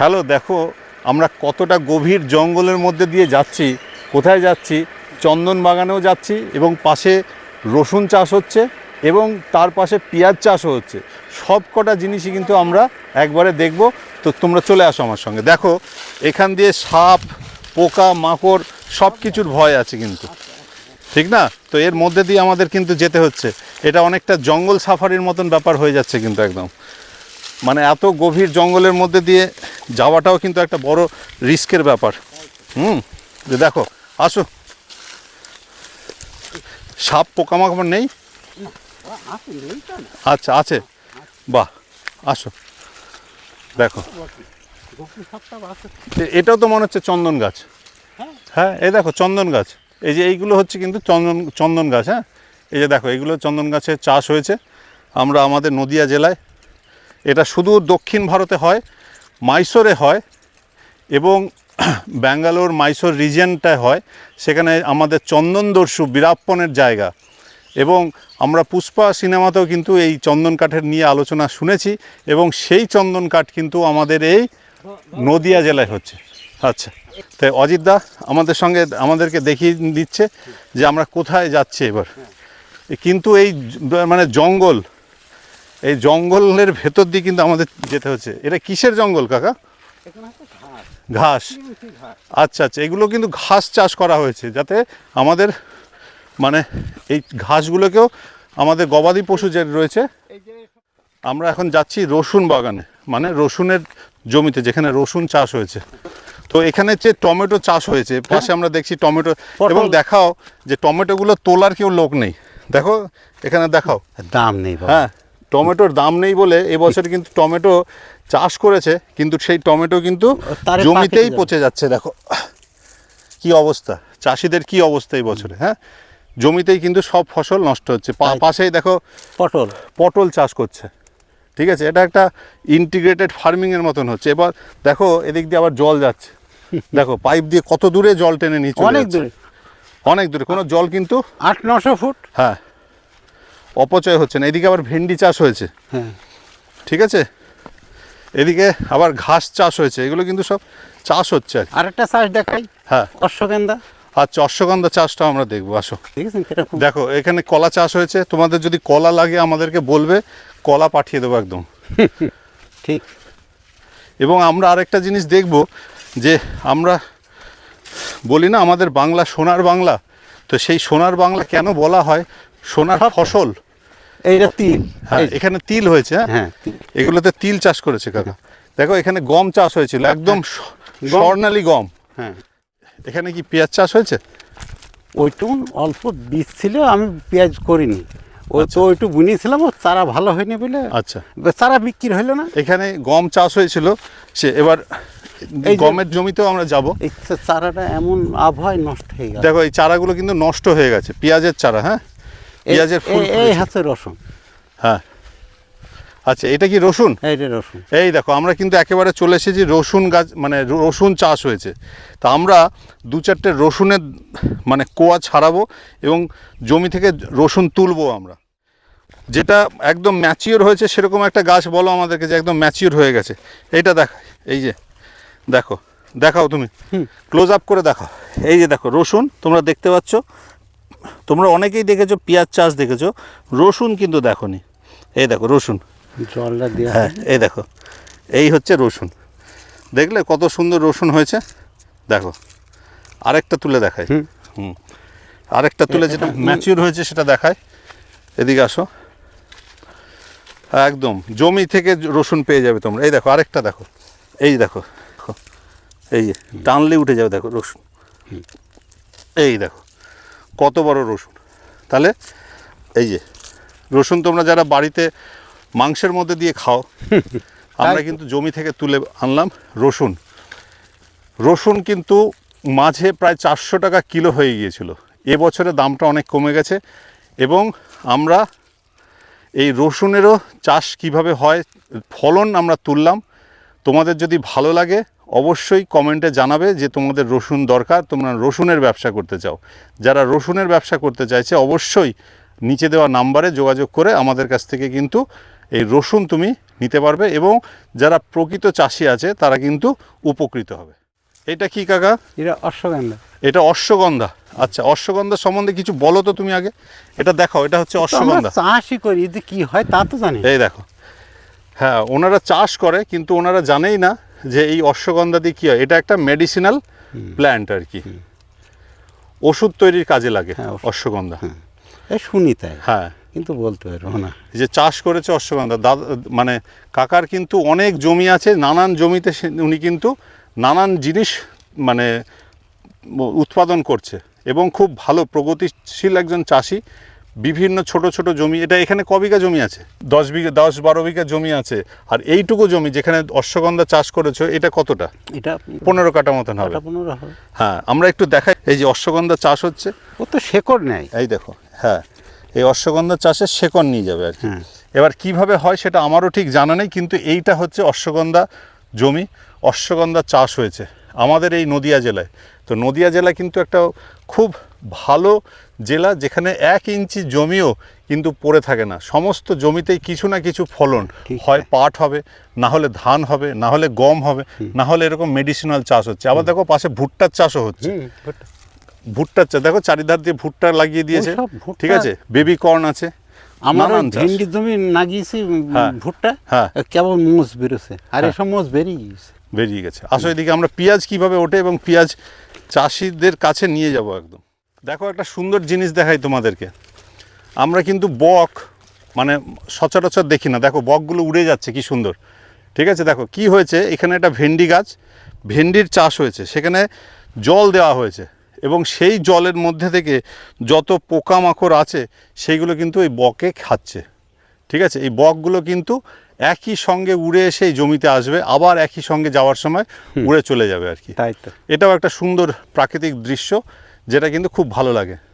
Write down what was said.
Hello, দেখো, আমরা কতটা গভীর জঙ্গলের মধ্যে দিয়ে যাচ্ছি, কোথায় যাচ্ছি চন্দন বাগানেও যাচ্ছি এবং পাশে রসুন চাষ হচ্ছে এবং তার পাশে পেঁয়াজ চাষও হচ্ছে। সব কটা জিনিসই কিন্তু আমরা একবারে দেখব। তো তোমরা চলে আসো আমার সঙ্গে। দেখো, এখান দিয়ে সাপ, পোকা, মাকড়, সব কিছুর ভয় আছে কিন্তু। ঠিক না? তো এর মধ্যে দিয়ে আমাদের কিন্তু যেতে হচ্ছে। এটা অনেকটা জঙ্গল সাফারির মতন ব্যাপার হয়ে যাচ্ছে কিন্তু একদম। মানে এত গভীর জঙ্গলের মধ্যে দিয়ে যাওয়াটাও কিন্তু একটা বড় রিস্কের ব্যাপার। হুম, যে দেখো, আসো। সাপ পোকামাকড় নেই? আচ্ছা আছে। বাহ, আসো। দেখো। এটাও তো মনে হচ্ছে চন্দন গাছ। হ্যাঁ এই দেখো, চন্দন গাছ। এই যে এইগুলো হচ্ছে কিন্তু চন্দন চন্দন গাছ হ্যাঁ? এই যে দেখো এইগুলো চন্দন গাছের চাষ হয়েছে। আমরা আমাদের নদিয়া জেলায় এটা শুধু দক্ষিণ ভারতে হয়, মাইসোরে হয় এবং ব্যাঙ্গালোর মাইসোর রিজিয়নটায় হয়। সেখানে আমাদের চন্দনদর্শু বীরাপ্পনের জায়গা এবং আমরা পুষ্পা সিনেমাতেও কিন্তু এই চন্দন কাঠের নিয়ে আলোচনা শুনেছি এবং সেই চন্দন কাঠ কিন্তু আমাদের এই নদিয়া জেলায় হচ্ছে। আচ্ছা তাই অজিত দা আমাদের সঙ্গে আমাদেরকে দেখিয়ে দিচ্ছে যে আমরা কোথায় যাচ্ছি এবার। কিন্তু এই মানে জঙ্গল এই জঙ্গলের ভেতর দিয়ে কিন্তু আমাদের যেতে হচ্ছে। এটা কিসের জঙ্গল কাকা? ঘাস। আচ্ছা আচ্ছা এগুলো কিন্তু ঘাস চাষ করা হয়েছে যাতে আমাদের মানে এই ঘাসগুলোকেও আমাদের গবাদি পশু যে রয়েছে আমরা এখন যাচ্ছি রসুন বাগানে মানে রসুনের জমিতে যেখানে রসুন চাষ হয়েছে। তো এখানে যে টমেটো চাষ হয়েছে পাশে আমরা দেখছি টমেটো এবং দেখাও যে টমেটোগুলো তোলার কেউ লোক নেই। দেখো এখানে দেখাও। দাম নেই হ্যাঁ টমেটোর দাম নেই বলে এবছর কিন্তু টমেটো চাষ করেছে কিন্তু সেই টমেটো কিন্তু জমিতেই পচে যাচ্ছে দেখো। কি অবস্থা? চাষিদের কি অবস্থা এই বছরে হ্যাঁ? জমিতেই কিন্তু সব ফসল নষ্ট হচ্ছে। পাশেই দেখো পটল। পটল চাষ করছে ঠিক আছে? এটা একটা ইন্টিগ্রেটেড ফার্মিংয়ের মতন হচ্ছে। এবার দেখো এদিক দিয়ে আবার জল যাচ্ছে। দেখো পাইপ দিয়ে কত দূরে জল টেনে নিয়ে চলে অনেক দূরে। অনেক দূরে কোনো জল কিন্তু আট নশো ফুট। হ্যাঁ। অপচয় হচ্ছে না। এদিকে আবার ভেন্ডি চাষ হয়েছে। হ্যাঁ। ঠিক আছে? এদিকে আবার ঘাস চাষ হয়েছে। এগুলো কিন্তু সব চাষ হচ্ছে আর। আরেকটা চাষ দেখাই। হ্যাঁ। অশ্বগন্ধা। আচ্ছা অশ্বগন্ধা চাষটাও আমরা দেখব। আসো। দেখো এখানে কলা চাষ হয়েছে। তোমাদের যদি কলা লাগে আমাদেরকে বলবে। কলা পাঠিয়ে দেবো একদম। ঠিক। এবং আমরা আরেকটা জিনিস দেখব যে আমরা বলি না আমাদের বাংলা সোনার বাংলা। তো সেই সোনার বাংলা কেন বলা হয়? সোনার ফসল। এইটা তিল। হ্যাঁ এখানে তিল হয়েছে হ্যাঁ? হ্যাঁ এগুলোতে তিল চাষ করেছে কাকা। দেখো এখানে গম চাষ হয়েছিল একদম স- গম। স্বর্ণালী গম। হ্যাঁ। এখানে কি পেঁয়াজ চাষ হয়েছে? ওইটুকুন অল্প বীজ ছিল আমি পেঁয়াজ করিনি। ওই তো ওইটু বুনিয়েছিলাম ও চারা ভালো হয়নি বলে। আচ্ছা। চারা বিক্রি হলো না। এখানে গম চাষ হয়েছিল সে এবার এই গমের জমিতেও আমরা যাব। এই চারাটা এমন আবহাওয়ায় নষ্ট হয়ে গেল দেখো এই চারাগুলো কিন্তু নষ্ট হয়ে গেছে পেঁয়াজের চারা হ্যাঁ? পেঁয়াজের ফুল এই- হচ্ছে রসুন। হ্যাঁ। আচ্ছা এটা কি রসুন? এইটা রসুন। এই দেখো আমরা কিন্তু একেবারে চলে এসেছি রসুন গাছ মানে রসুন চাষ হয়েছে। তা আমরা দু চারটে রসুনের মানে কোয়া ছাড়াবো এবং জমি থেকে রসুন তুলবো আমরা। যেটা একদম ম্যাচিওর হয়েছে সেরকম একটা গাছ বলো আমাদেরকে যে একদম ম্যাচিওর হয়ে গেছে। এইটা দেখ এই যে দেখো দেখাও তুমি। ক্লোজ আপ করে দেখাও। এই যে দেখো রসুন তোমরা দেখতে পাচ্ছ তোমরা অনেকেই দেখেছ পেঁয়াজ চাষ দেখেছ রসুন কিন্তু দেখোনি। এই দেখো রসুন। জলটা দিয়ে হ্যাঁ এই দেখো এই হচ্ছে রসুন। দেখলে কত সুন্দর রসুন হয়েছে? দেখো আরেকটা তুলে দেখায় হুম। আরেকটা তুলে যেটা ম্যাচিউর হয়েছে সেটা দেখায় এদিকে আসো। একদম জমি থেকে রসুন পেয়ে যাবে তোমরা। এই দেখো আরেকটা দেখো। এই দেখো দেখো। এই যে টানলে উঠে যাবে দেখো রসুন। এই দেখো কত বড় রসুন? তাহলে এই যে রসুন তোমরা যারা বাড়িতে মাংসের মধ্যে দিয়ে খাও আমরা কিন্তু জমি থেকে তুলে আনলাম রসুন। রসুন কিন্তু মাঝে প্রায় চারশো টাকা কিলো হয়ে গিয়েছিল। এবছরে দামটা অনেক কমে গেছে এবং আমরা এই রসুনেরও চাষ কীভাবে হয় ফলন আমরা তুললাম। তোমাদের যদি ভালো লাগে অবশ্যই কমেন্টে জানাবে যে তোমাদের রসুন দরকার তোমরা রসুনের ব্যবসা করতে চাও। যারা রসুনের ব্যবসা করতে চাইছে অবশ্যই নিচে দেওয়া নাম্বারে যোগাযোগ করে আমাদের কাছ থেকে কিন্তু এই রসুন তুমি নিতে পারবে এবং যারা প্রকৃত চাষি আছে তারা কিন্তু উপকৃত হবে। এটা কি কাকা? এটা অশ্বগন্ধা। এটা অশ্বগন্ধা। আচ্ছা অশ্বগন্ধা সম্বন্ধে কিছু বলো তো তুমি আগে। এটা দেখো এটা হচ্ছে অশ্বগন্ধা। চাষই করি যে কি হয় তা তো জানি। এই দেখো। হ্যাঁ ওনারা চাষ করে কিন্তু ওনারা জানেই না যে এই অশ্বগন্ধা দিয়ে কী হয়? এটা একটা মেডিসিনাল প্ল্যান্ট আর কি। ওষুধ তৈরির কাজে লাগে হ্যাঁ। অশ্বগন্ধা। এ শুনি তাই। হ্যাঁ। কিন্তু বলতে পারব না। যে চাষ করেছে অশ্বগন্ধা দাদা মানে কাকার কিন্তু অনেক জমি আছে নানান জমিতে উনি কিন্তু নানান জিনিস মানে উৎপাদন করছে। এবং খুব ভালো প্রগতিশীল একজন চাষি। বিভিন্ন ছোট ছোট জমি এটা এখানে ক বিঘা জমি আছে? দশ বিঘা দশ বারো বিঘা জমি আছে। আর এইটুকু জমি যেখানে অশ্বগন্ধা চাষ করেছ এটা কতটা? এটা পনেরো কাটা মতন হবে। পনেরো হ্যাঁ আমরা একটু দেখাই। এই যে অশ্বগন্ধা চাষ হচ্ছে। ও তো শেকড় নেয়। এই দেখো হ্যাঁ এই অশ্বগন্ধা চাষের শেকড় নিয়ে যাবে আর কি। হ্যাঁ। এবার কীভাবে হয় সেটা আমারও ঠিক জানা নেই কিন্তু এইটা হচ্ছে অশ্বগন্ধা জমি। অশ্বগন্ধা চাষ হয়েছে। আমাদের এই নদিয়া জেলায়। তো নদিয়া জেলা কিন্তু একটা খুব ভালো জেলা যেখানে এক ইঞ্চি জমিও কিন্তু পড়ে থাকে না। সমস্ত জমিতেই কিছু না কিছু ফলন। হয় পাট হবে না হলে ধান হবে না হলে গম হবে না হলে এরকম মেডিসিনাল চাষ হচ্ছে। আবার দেখো পাশে ভুট্টার চাষও হচ্ছে। ভুট্টার চাষ দেখো চারিধার দিয়ে ভুট্টা লাগিয়ে দিয়েছে। ঠিক আছে বেবি কর্ন আছে আমার। ভেন্ডির জমি লাগিয়েছি হ্যাঁ। ভুট্টা। হ্যাঁ। কেবল মোষ বেরোছে। আর এসব মোষ বেরিয়ে গেছে বেরিয়ে গেছে। আসো এদিকে, আমরা পেঁয়াজ কীভাবে ওঠে এবং পেঁয়াজ চাষিদের কাছে নিয়ে যাব একদম। দেখো, একটা সুন্দর জিনিস দেখাই তোমাদেরকে। আমরা কিন্তু বক মানে সচরাচর দেখি না। দেখো, বকগুলো উড়ে যাচ্ছে, কি সুন্দর। ঠিক আছে, দেখো, কি হয়েছে? এখানে একটা ভেন্ডি গাছ, ভেন্ডির চাষ হয়েছে। সেখানে জল দেওয়া হয়েছে এবং সেই জলের মধ্যে থেকে যত পোকামাকড় আছে, সেইগুলো কিন্তু এই বকে খাচ্ছে। ঠিক আছে, এই বকগুলো কিন্তু একই সঙ্গে উড়ে এসে জমিতে আসবে আবার একই সঙ্গে যাওয়ার সময় উড়ে চলে যাবে আর কি। তাই তো। এটাও একটা সুন্দর প্রাকৃতিক দৃশ্য যেটা কিন্তু খুব ভালো লাগে।